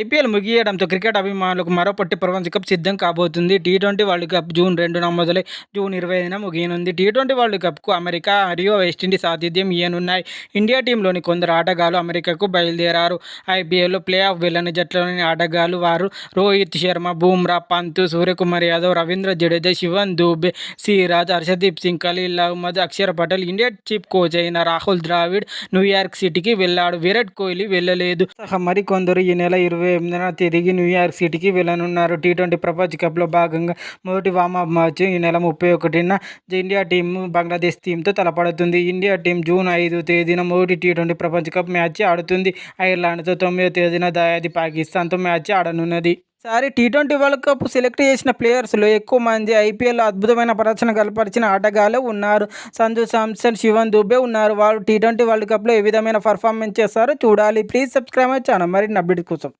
IPL ముగియడంతో cricket అభిమానులకు మరో పొట్టి ప్రపంచ కప్ సిద్ధం కాబోతుంది. T twenty world cup June రెండున మొదలై జూన్ ఇరవై ఐదున ముగియనుంది. టీ ట్వంటీ వరల్డ్ కప్కు అమెరికా మరియు వెస్టిండీస్ ఆతిథ్యం ఇయనున్నాయి ఇండియా టీంలోని కొందరు ఆటగాళ్ళు అమెరికాకు బయలుదేరారు. ఐపీఎల్లో ప్లే ఆఫ్ వెళ్ళని జట్లోని ఆటగాళ్ళు వారు Rohit Sharma Bumrah Pant Suryakumar Yadav Ravindra Jadeja Shivam Dube Siraj Harshdeep Singh Khaleel Ahmed Axar Patel India chief coach అయిన రాహుల్ ద్రావిడ్ న్యూయార్క్ సిటీకి వెళ్ళాడు విరాట్ కోహ్లీ వెళ్ళలేదు. సహా మరికొందరు ఈ నెల ఇరవై ఎనిమిదిన తిరిగి న్యూయార్క్ సిటీకి వెళ్ళనున్నారు. టీ ట్వంటీ ప్రపంచ కప్లో భాగంగా మొదటి వామప్ మ్యాచ్ ఈ నెల ముప్పై ఒకటిన ఇండియా టీం బంగ్లాదేశ్ టీంతో తలపడుతుంది. ఇండియా టీం జూన్ ఐదు తేదీన మొదటి టీ ట్వంటీ ప్రపంచ కప్ మ్యాచ్ ఆడుతుంది. ఐర్లాండ్తో తొమ్మిదో తేదీన దాయాది పాకిస్తాన్తో మ్యాచ్ ఆడనున్నది. సారి T twenty world cup select చేసిన ప్లేయర్స్లో ఎక్కువ మంది ఐపీఎల్లో అద్భుతమైన ప్రదర్శన కలపరిచిన ఆటగాళ్ళు ఉన్నారు. సంజు శాంసన్ శివన్ దుబే ఉన్నారు. వాళ్ళు టీ ట్వంటీ వరల్డ్ కప్లో ఏ విధమైన పర్ఫార్మెన్స్ చేస్తారో చూడాలి. Please subscribe my channel. మరిన్ని అప్డేట్ కోసం